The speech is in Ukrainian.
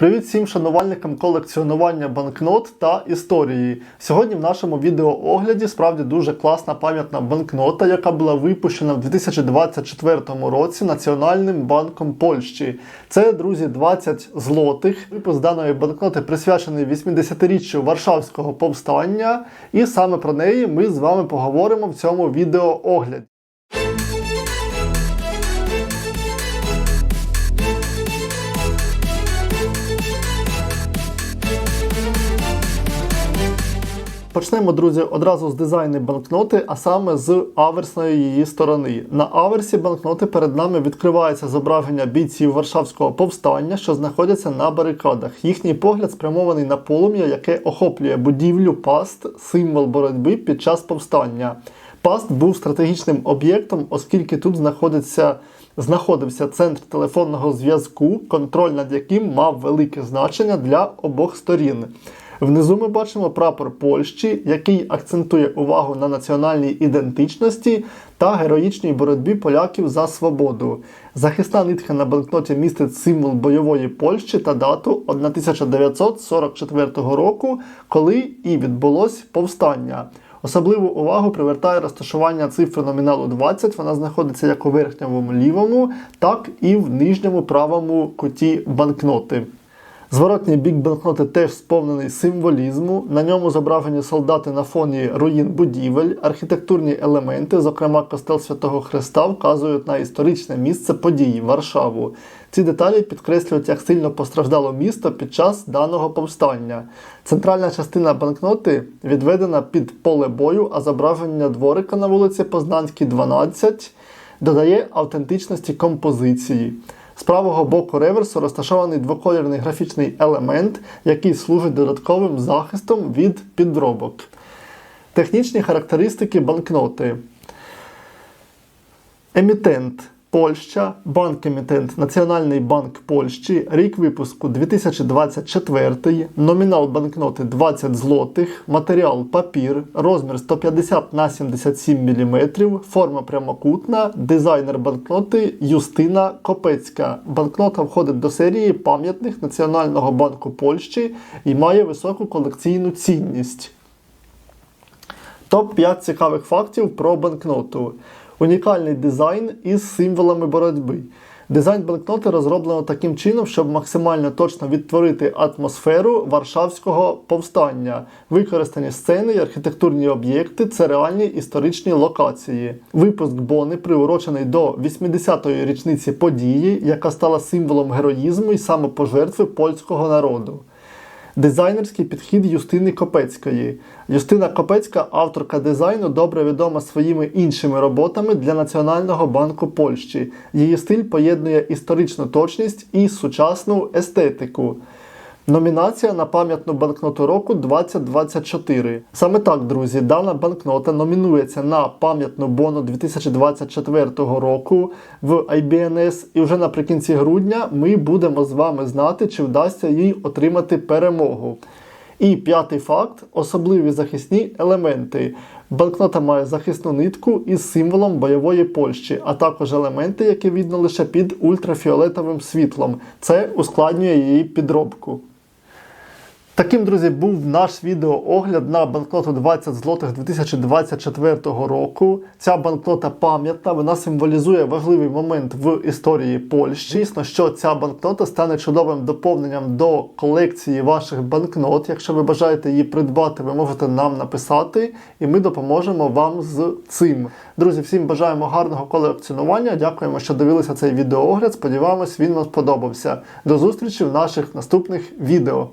Привіт всім шанувальникам колекціонування банкнот та історії. Сьогодні в нашому відеоогляді справді дуже класна пам'ятна банкнота, яка була випущена в 2024 році Національним банком Польщі. Це, друзі, 20 злотих. Випуск даної банкноти присвячений 80-річчю Варшавського повстання, і саме про неї ми з вами поговоримо в цьому відеоогляді. Почнемо, друзі, одразу з дизайну банкноти, а саме з аверсної її сторони. На аверсі банкноти перед нами відкривається зображення бійців Варшавського повстання, що знаходяться на барикадах. Їхній погляд спрямований на полум'я, яке охоплює будівлю паст, символ боротьби під час повстання. Паст був стратегічним об'єктом, оскільки тут знаходиться. Знаходився центр телефонного зв'язку, контроль над яким мав велике значення для обох сторін. Внизу ми бачимо прапор Польщі, який акцентує увагу на національній ідентичності та героїчній боротьбі поляків за свободу. Захисна нитка на банкноті містить символ бойової Польщі та дату 1944 року, коли і відбулось повстання. Особливу увагу привертає розташування цифри номіналу 20. Вона знаходиться як у верхньому лівому, так і в нижньому правому куті банкноти. Зворотній бік банкноти теж сповнений символізму. На ньому зображені солдати на фоні руїн будівель, архітектурні елементи, зокрема костел Святого Христа, вказують на історичне місце події Варшаву. Ці деталі підкреслюють, як сильно постраждало місто під час даного повстання. Центральна частина банкноти відведена під поле бою, а зображення дворика на вулиці Познанській, 12 додає автентичності композиції. З правого боку реверсу розташований двоколірний графічний елемент, який служить додатковим захистом від підробок. Технічні характеристики банкноти. Емітент Польща, банк-емітент Національний банк Польщі, рік випуску 2024, номінал банкноти 20 злотих, матеріал папір, розмір 150 на 77 мм, форма прямокутна, дизайнер банкноти Юстина Копецька. Банкнота входить до серії пам'ятних Національного банку Польщі і має високу колекційну цінність. Топ-5 цікавих фактів про банкноту. Унікальний дизайн із символами боротьби. Дизайн банкноти розроблено таким чином, щоб максимально точно відтворити атмосферу Варшавського повстання. Використані сцени і архітектурні об'єкти це реальні історичні локації. Випуск Бони приурочений до 80-ї річниці події, яка стала символом героїзму і самопожертви польського народу. Дизайнерський підхід Юстини Копецької. Юстина Копецька, авторка дизайну, добре відома своїми іншими роботами для Національного банку Польщі. Її стиль поєднує історичну точність і сучасну естетику. Номінація на пам'ятну банкноту року 2024. Саме так, друзі, дана банкнота номінується на пам'ятну бону 2024 року в IBNS. І вже наприкінці грудня ми будемо з вами знати, чи вдасться їй отримати перемогу. І п'ятий факт особливі захисні елементи. Банкнота має захисну нитку із символом бойової Польщі, а також елементи, які видно лише під ультрафіолетовим світлом. Це ускладнює її підробку. Таким, друзі, був наш відеоогляд на банкноту 20 злотих 2024 року. Ця банкнота пам'ятна, вона символізує важливий момент в історії Польщі. Звісно, що ця банкнота стане чудовим доповненням до колекції ваших банкнот. Якщо ви бажаєте її придбати, ви можете нам написати, і ми допоможемо вам з цим. Друзі, всім бажаємо гарного колекціонування. Дякуємо, що дивилися цей відеоогляд. Сподіваємось, він вам сподобався. До зустрічі в наших наступних відео.